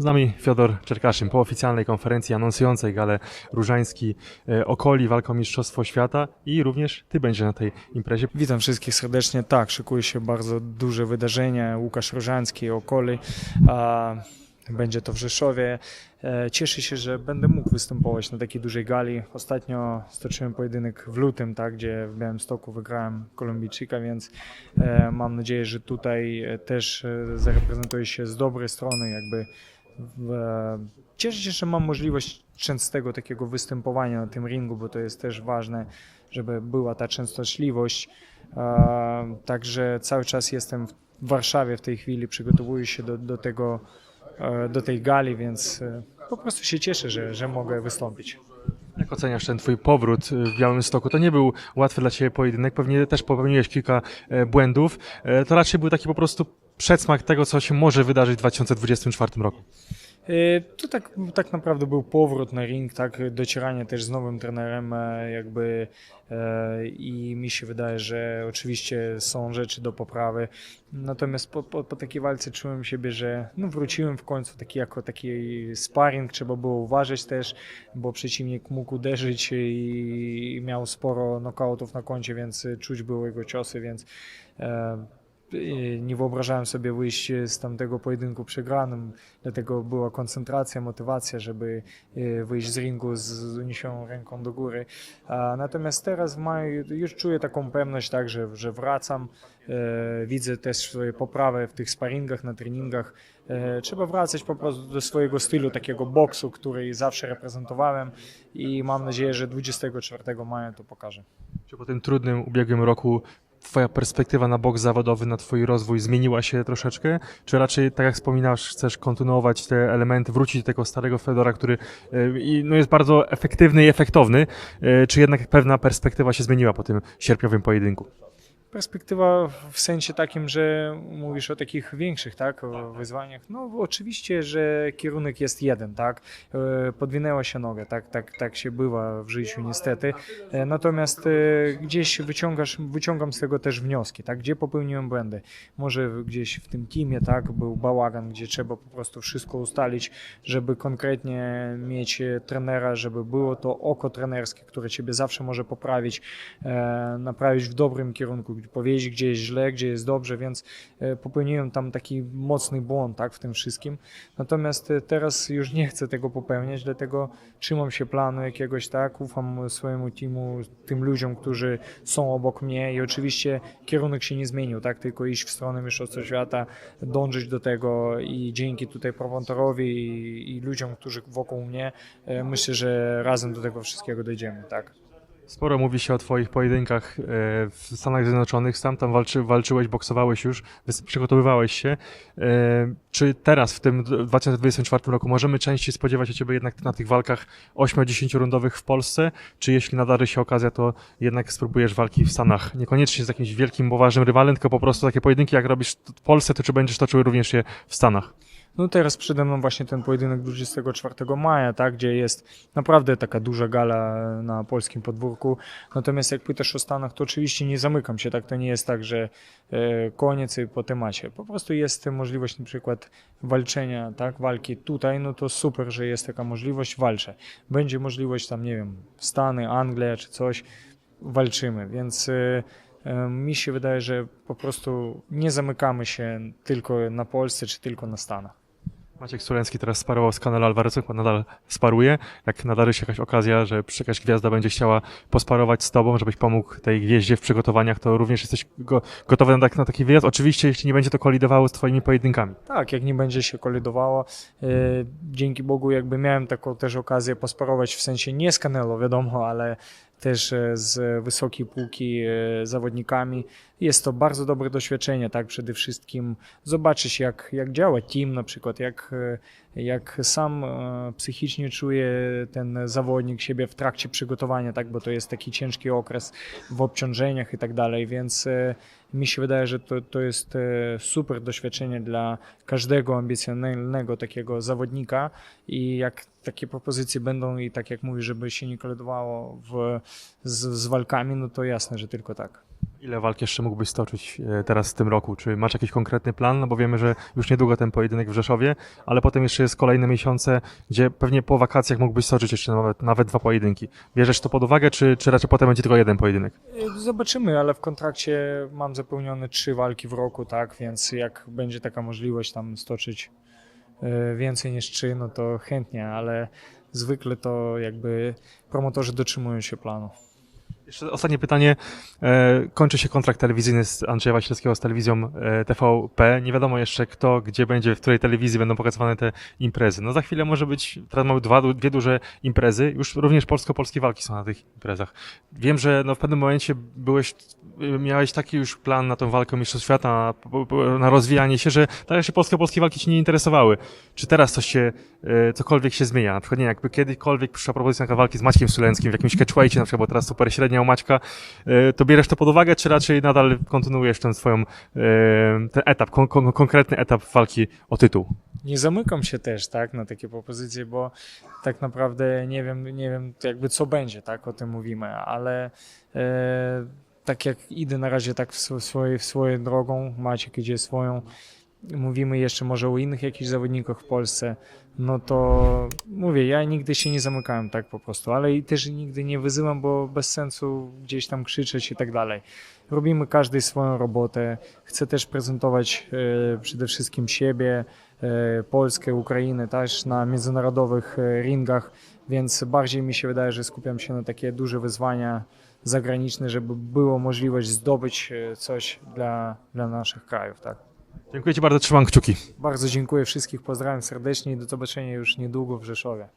Z nami Fiodor Czerkaszyn po oficjalnej konferencji anonsującej galę Różański e, Okoli, walka o Mistrzostwo Świata i również Ty będziesz na tej imprezie. Witam wszystkich serdecznie. Tak, szykuje się bardzo duże wydarzenie. Łukasz Różański, Okoli. Będzie to w Rzeszowie. E, Cieszę się, że będę mógł występować na takiej dużej gali. Ostatnio stoczyłem pojedynek w lutym, tak, gdzie w Białymstoku wygrałem Kolumbijczyka, więc e, mam nadzieję, że tutaj też zareprezentuję się z dobrej strony, jakby Cieszę się, że mam możliwość częstego takiego występowania na tym ringu, bo to jest też ważne, żeby była ta częstotliwość. Także cały czas jestem w Warszawie w tej chwili, przygotowuję się do, do, tego, e, do tej gali, więc e, po prostu się cieszę, że, że mogę wystąpić. Jak oceniasz ten Twój powrót e, w Białymstoku? To nie był łatwy dla Ciebie pojedynek, pewnie też popełniłeś kilka błędów. To raczej był taki po prostu przedsmak tego, co się może wydarzyć w 2024 roku. E, To tak, tak naprawdę był powrót na ring, tak, docieranie też z nowym trenerem, e, jakby e, i mi się wydaje, że oczywiście są rzeczy do poprawy. Natomiast po, po, po takiej walce czułem siebie, że no wróciłem w końcu taki jako taki sparring, trzeba było uważać też, bo przeciwnik mógł uderzyć i, miał sporo nokautów na koncie, więc czuć było jego ciosy, więc e, nie wyobrażałem sobie wyjść z tamtego pojedynku przegranym, dlatego była koncentracja, motywacja, żeby e, wyjść z ringu z uniesioną ręką do góry. Natomiast teraz w maju już czuję taką pewność, tak, że, że wracam, e, widzę też swoje poprawę w tych sparingach, na treningach. E, Trzeba wracać po prostu do swojego stylu, takiego boksu, który zawsze reprezentowałem i mam nadzieję, że 24 maja to pokażę. Czy po tym trudnym ubiegłym roku Twoja perspektywa na boks zawodowy, na Twój rozwój zmieniła się troszeczkę? Czy raczej, tak jak wspominasz, chcesz kontynuować te elementy, wrócić do tego starego Fedora, który e, no, jest bardzo efektywny i efektowny? E, Czy jednak pewna perspektywa się zmieniła po tym sierpniowym pojedynku? Perspektywa w sensie takim, że mówisz o takich większych, tak, wyzwaniach. No oczywiście, że kierunek jest jeden, tak. E, Podwinęła się noga, tak, tak, tak się bywa w życiu niestety. E, Natomiast e, gdzieś wyciągasz, wyciągam z tego też wnioski, tak, gdzie popełniłem błędy. Może gdzieś w tym teamie, tak, był bałagan, gdzie trzeba po prostu wszystko ustalić, żeby konkretnie mieć trenera, żeby było to oko trenerskie, które ciebie zawsze może poprawić, naprawić w dobrym kierunku, powiedzieć, gdzie jest źle, gdzie jest dobrze, więc e, popełniłem tam taki mocny błąd tak, w tym wszystkim. Natomiast e, teraz już nie chcę tego popełniać, dlatego trzymam się planu jakiegoś, tak, ufam swojemu teamu, tym ludziom, którzy są obok mnie i oczywiście kierunek się nie zmienił, tak, tylko iść w stronę Mistrzostwa Świata, dążyć do tego i dzięki tutaj promotorowi i, i ludziom, którzy wokół mnie, e, myślę, że razem do tego wszystkiego dojdziemy, tak. Sporo mówi się o Twoich pojedynkach e, w Stanach Zjednoczonych. Sam tam walczy, walczyłeś, boksowałeś już, przygotowywałeś się. E, Czy teraz, w tym 2024 roku, możemy częściej spodziewać się Ciebie jednak na tych walkach 8-10 rundowych w Polsce? Czy jeśli nadarzy się okazja, to jednak spróbujesz walki w Stanach? Niekoniecznie z jakimś wielkim, poważnym rywalem, tylko po prostu takie pojedynki, jak robisz w Polsce, to czy będziesz toczył również je w Stanach? No teraz przede mną właśnie ten pojedynek 24 maja, tak, gdzie jest naprawdę taka duża gala na polskim podwórku. Natomiast jak pytasz o Stanach, to oczywiście nie zamykam się, tak, to nie jest tak, że e, koniec i po temacie. Po prostu jest możliwość na przykład walczenia, tak, walki tutaj, no to super, że jest taka możliwość, walczę. Będzie możliwość tam, nie wiem, Stany, Anglia czy coś, walczymy, więc e, e, mi się wydaje, że po prostu nie zamykamy się tylko na Polsce czy tylko na Stanach. Maciek Suleński teraz sparował z Canelo Alvarezem, chyba nadal sparuje. Jak nadarzy się jakaś okazja, że jakaś gwiazda będzie chciała posparować z tobą, żebyś pomógł tej gwieździe w przygotowaniach, to również jesteś go, gotowy na, tak, na taki wyjazd. Oczywiście, jeśli nie będzie to kolidowało z twoimi pojedynkami. Tak, jak nie będzie się kolidowało. E, dzięki Bogu jakby miałem taką też okazję posparować, w sensie nie z Canelo, wiadomo, ale też e, z wysokiej półki e, zawodnikami. Jest to bardzo dobre doświadczenie, tak, przede wszystkim zobaczyć jak, jak działa team na przykład, jak, e, jak sam psychicznie czuje ten zawodnik siebie w trakcie przygotowania, tak, bo to jest taki ciężki okres w obciążeniach i tak dalej, więc mi się wydaje, że to, to jest e, super doświadczenie dla każdego ambicjonalnego takiego zawodnika i jak takie propozycje będą i tak jak mówisz, żeby się nie kolidowało w, z, z walkami, no to jasne, że tylko tak. Ile walk jeszcze mógłbyś stoczyć e, teraz w tym roku? Czy masz jakiś konkretny plan? No bo wiemy, że już niedługo ten pojedynek w Rzeszowie, ale potem jeszcze jest kolejne miesiące, gdzie pewnie po wakacjach mógłbyś stoczyć jeszcze nawet, nawet dwa pojedynki. Bierzesz to pod uwagę, czy, czy raczej potem będzie tylko jeden pojedynek? Y, Zobaczymy, ale w kontrakcie mam zapełnione trzy walki w roku, tak, więc jak będzie taka możliwość tam stoczyć y, więcej niż trzy, no to chętnie, ale zwykle to jakby promotorzy dotrzymują się planu. Jeszcze ostatnie pytanie. E, kończy się kontrakt telewizyjny z Andrzeja Wasilewskiego z telewizją e, TVP. Nie wiadomo jeszcze kto, gdzie będzie, w której telewizji będą pokazywane te imprezy. No za chwilę może być, teraz mamy dwa, dwie duże imprezy. Już również polsko-polskie walki są na tych imprezach. Wiem, że no w pewnym momencie byłeś, miałeś taki już plan na tą walkę Mistrzostw Świata, na, na rozwijanie się, że tak się polsko-polskie walki cię nie interesowały. Czy teraz coś się, e, cokolwiek się zmienia? Na przykład, nie jakby kiedykolwiek przyszła propozycja na walki z Maćkiem Sulenckim w jakimś catchweightie na przykład, bo teraz super średnia u Maćka, e, to bierzesz to pod uwagę, czy raczej nadal kontynuujesz ten swoją, e, ten etap, kon, kon, konkretny etap walki o tytuł? Nie zamykam się też, tak, na takie propozycje, bo tak naprawdę nie wiem, nie wiem jakby co będzie, tak, o tym mówimy, ale e, tak jak idę na razie tak w sw- swoje, w swoją drogą, Maciek idzie swoją, mówimy jeszcze może o innych jakichś zawodnikach w Polsce, no to mówię, ja nigdy się nie zamykałem tak po prostu, ale i też nigdy nie wyzywam, bo bez sensu gdzieś tam krzyczeć i tak dalej. Robimy każdy swoją robotę, chcę też prezentować e, przede wszystkim siebie, e, Polskę, Ukrainę też na międzynarodowych e, ringach, więc bardziej mi się wydaje, że skupiam się na takie duże wyzwania zagraniczne, żeby było możliwość zdobyć coś dla, dla naszych krajów. Tak. Dziękuję Ci bardzo, trzymam kciuki. Bardzo dziękuję wszystkich, pozdrawiam serdecznie i do zobaczenia już niedługo w Rzeszowie.